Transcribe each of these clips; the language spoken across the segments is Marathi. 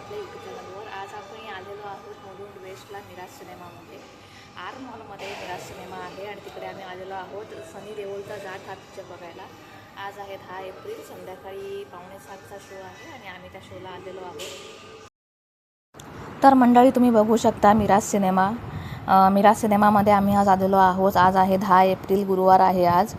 आपल्या युट्यूब चॅनलवर आज आपण आलेलो आहोत मुलुंड वेस्टला मिराज सिनेमामध्ये. आर मॉलमध्ये मिराज सिनेमा आहे आणि तिकडे आम्ही आलेलो आहोत सनी देओलचा जात हा पिक्चर बघायला. आज आहे दहा एप्रिल संध्याकाळी पावणे सातचा शो आहे आणि आम्ही त्या शोला आलेलो आहोत. तर मंडळी तुम्ही बघू शकता मिराज सिनेमा. मिराज सिनेमामध्ये आम्ही आज आलेलो आहोत. आज आहे दहा एप्रिल गुरुवार आहे आज.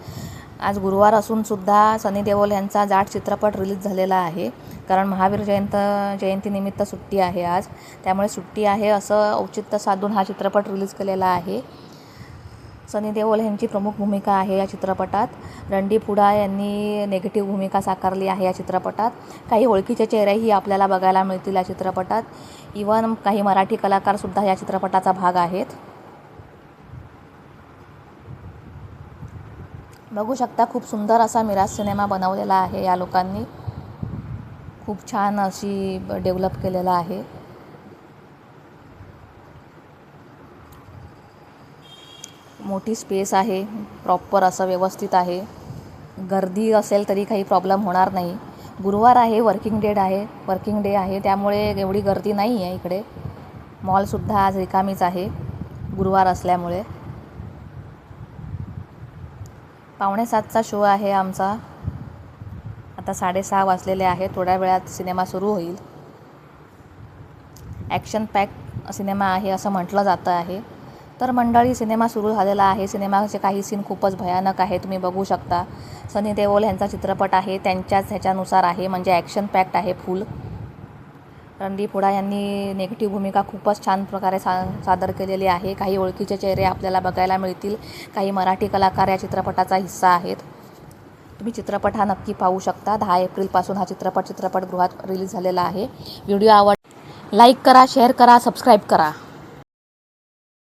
आज गुरुवार असूनसुद्धा सनी देओल यांचा जाट चित्रपट रिलीज झालेला आहे. कारण महावीर जयंत जयंतीनिमित्त सुट्टी आहे आज. त्यामुळे सुट्टी आहे असं औचित्य साधून हा चित्रपट रिलीज केलेला आहे. सनी देओल यांची प्रमुख भूमिका आहे या चित्रपटात. रणदीप हुडा यांनी नेगेटिव्ह भूमिका साकारली आहे या चित्रपटात. काही ओळखीचे चेहरेही आपल्याला बघायला मिळतील या चित्रपटात. इवन काही मराठी कलाकारसुद्धा या चित्रपटाचा भाग आहेत. बघू शकता खूप सुंदर असा मिराज सिनेमा बनवलेला आहे या लोकांनी. खूप छान अशी डेव्हलप केलेला आहे. मोठी स्पेस आहे प्रॉपर असं व्यवस्थित आहे. गर्दी असेल तरी काही प्रॉब्लेम होणार नाही. गुरुवार आहे वर्किंग डेड आहे वर्किंग डे आहे त्यामुळे एवढी गर्दी नाही आहे इकडे. मॉलसुद्धा आज रिकामीच आहे गुरुवार असल्यामुळे. पावणे सातचा शो आहे आमचा. आता साडेसहा वाजलेले आहे. थोड्या वेळात सिनेमा सुरू होईल. ॲक्शन पॅक सिनेमा आहे असं म्हटलं जातं आहे. तर मंडळी सिनेमा सुरू झालेला आहे. सिनेमाचे काही सीन खूपच भयानक आहे तुम्ही बघू शकता. सनी देओल यांचा चित्रपट आहे. त्यांच्याच ह्याच्यानुसार आहे. म्हणजे ॲक्शन पॅक्ट आहे फुल. रणदीप हुडा यांनी नेगेटिव्ह भूमिका खूपच छान प्रकारे सा सादर केलेली आहे. काही ओळखीचे चेहरे आपल्याला बघायला मिळतील. काही मराठी कलाकार या चित्रपटाचा हिस्सा आहेत. तुम्ही चित्रपट हा नक्की पाहू शकता. दहा एप्रिलपासून हा चित्रपट चित्रपटगृहात रिलीज झालेला आहे. व्हिडिओ आवड लाईक करा शेअर करा सबस्क्राईब करा.